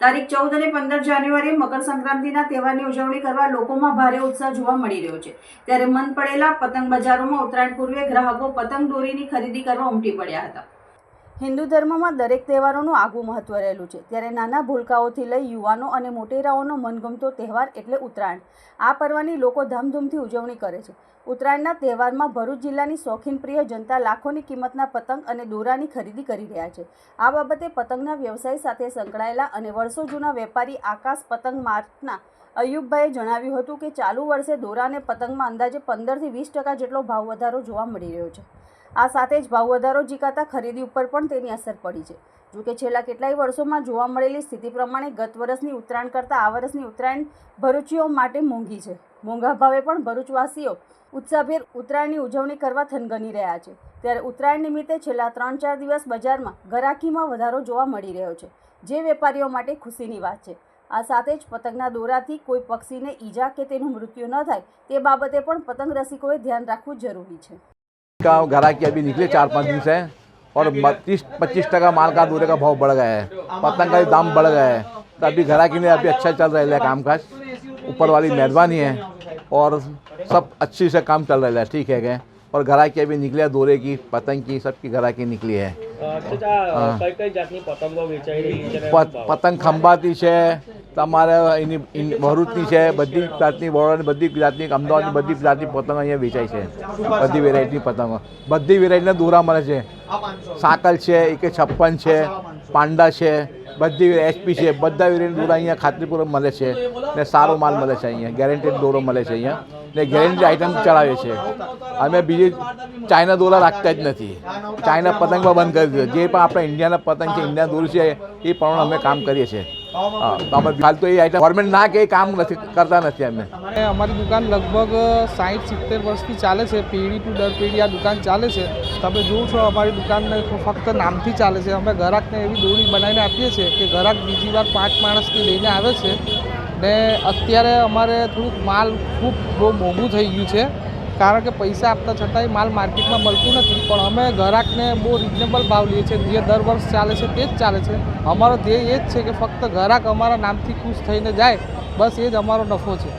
તારીખ ચૌદ અને પંદર જાન્યુઆરીએ મકર સંક્રાંતિના તહેવારની ઉજવણી કરવા લોકોમાં ભારે ઉત્સાહ જોવા મળી રહ્યો છે. ત્યારે મન પડેલા પતંગ બજારોમાં ઉત્તરાયણ પૂર્વે ગ્રાહકો પતંગ દોરીની ખરીદી કરવા ઉમટી પડ્યા હતા. હિન્દુ ધર્મમાં દરેક તહેવારોનું આગવું મહત્વ રહેલું છે. ત્યારે નાના ભૂલકાઓથી લઈ યુવાનો અને મોટેરાઓનો મનગમતો તહેવાર એટલે ઉત્તરાયણ. આ પર્વની લોકો ધામધૂમથી ઉજવણી કરે છે. ઉત્તરાયણના તહેવારમાં ભરૂચ જિલ્લાની શોખીન પ્રિય જનતા લાખોની કિંમતના પતંગ અને દોરાની ખરીદી કરી રહ્યા છે. આ બાબતે પતંગના વ્યવસાય સાથે સંકળાયેલા અને વર્ષો જૂના વેપારી આકાશ પતંગ માર્ટના અયુબભાઈએ જણાવ્યું હતું કે, ચાલુ વર્ષે દોરા અને પતંગમાં અંદાજે પંદરથી વીસ ટકા જેટલો ભાવ વધારો જોવા મળી રહ્યો છે. આ સાથે જ ભાવ વધારો જીકાતા ખરીદી ઉપર પણ તેની અસર પડી છે. જોકે છેલ્લા કેટલાય વર્ષોમાં જોવા મળેલી સ્થિતિ પ્રમાણે ગત વર્ષની ઉત્તરાયણ કરતાં આ વર્ષની ઉત્તરાયણ ભરૂચીઓ માટે મોંઘી છે. મોંઘા ભાવે પણ ભરૂચવાસીઓ ઉત્સાહભેર ઉત્તરાયણની ઉજવણી કરવા થનગની રહ્યા છે. ત્યારે ઉત્તરાયણ નિમિત્તે છેલ્લા ત્રણ ચાર દિવસ બજારમાં ગરાકીમાં વધારો જોવા મળી રહ્યો છે, જે વેપારીઓ માટે ખુશીની વાત છે. આ સાથે જ પતંગના દોરાથી કોઈ પક્ષીને ઈજા કે તેનું મૃત્યુ ન થાય તે બાબતે પણ પતંગ રસિકોએ ધ્યાન રાખવું જરૂરી છે. का घराकी अभी निकले चार पाँच दिन से, और बत्तीस पच्चीस टका माल का दूरे का भाव बढ़ गया है। पतंग का दाम बढ़ गया है। तो अभी घराकी लिए अभी अच्छा चल रहा है कामकाज ऊपर वाली मेहरबानी है, और सब अच्छी से काम चल रहा है, ठीक है क्या और घराकी अभी निकले दूरे की, पतंग की, सबकी घराकी निकली है। પતંગો ખંભાતી છે તમારે એની ભરૂચની છે બધી જાતની બરોડાની બધી જાતની અમદાવાદની બધી જાતની પતંગ અહીંયા વેચાય છે. બધી વેરાયટીની પતંગો. બધી વેરાયટીના દોરા મળે છે. સાકલ છે એકે છપ્પન છે પાંડા છે બધી એચપી છે, બધા વેરાયટી દોરા અહીંયા ખાતરીપૂર્વક મળે છે ને સારો માલ મળે છે અહીંયા ગેરંટેડ દોરો મળે છે અહીંયા ને ગેરંટી આઇટમ ચડાવે છે. અમે બીજી ચાઇના દોરા રાખતા જ નથી. ચાઇના પતંગમાં બંધ કરી દીધો. જે પણ આપણા ઇન્ડિયાના પતંગ છે ઇન્ડિયા દોરી છે, એ પ્રમાણે અમે કામ કરીએ છીએ. હા તો એ આઈટમ ગવર્મેન્ટ ના કે કામ નથી કરતા નથી અમે અમારી દુકાન લગભગ સાઠ સિત્તેર વર્ષથી ચાલે છે. પેઢી ટુ દર પેઢી આ દુકાન ચાલે છે. તમે જોવો છો અમારી દુકાનને ફક્ત નામથી ચાલે છે. અમે ગ્રાહકને એવી દોરી બનાવીને આપીએ છીએ કે ગ્રાહક બીજી વાર પાંચ માણસથી લઈને આવે છે ને અત્યારે અમારે થોડુંક માલ ખૂબ બહુ મોંઘું થઈ ગયું છે. કારણ કે પૈસા આપતા છતાંય માલ માર્કેટમાં મળતું નથી. પણ અમે ગ્રાહકને બહુ રિઝનેબલ ભાવ લઈએ છીએ. જે દર વર્ષ ચાલે છે તે જ ચાલે છે. અમારો ધ્યેય એ જ છે કે ફક્ત ગ્રાહક અમારા નામથી ખુશ થઈને જાય. બસ એ જ અમારો નફો છે.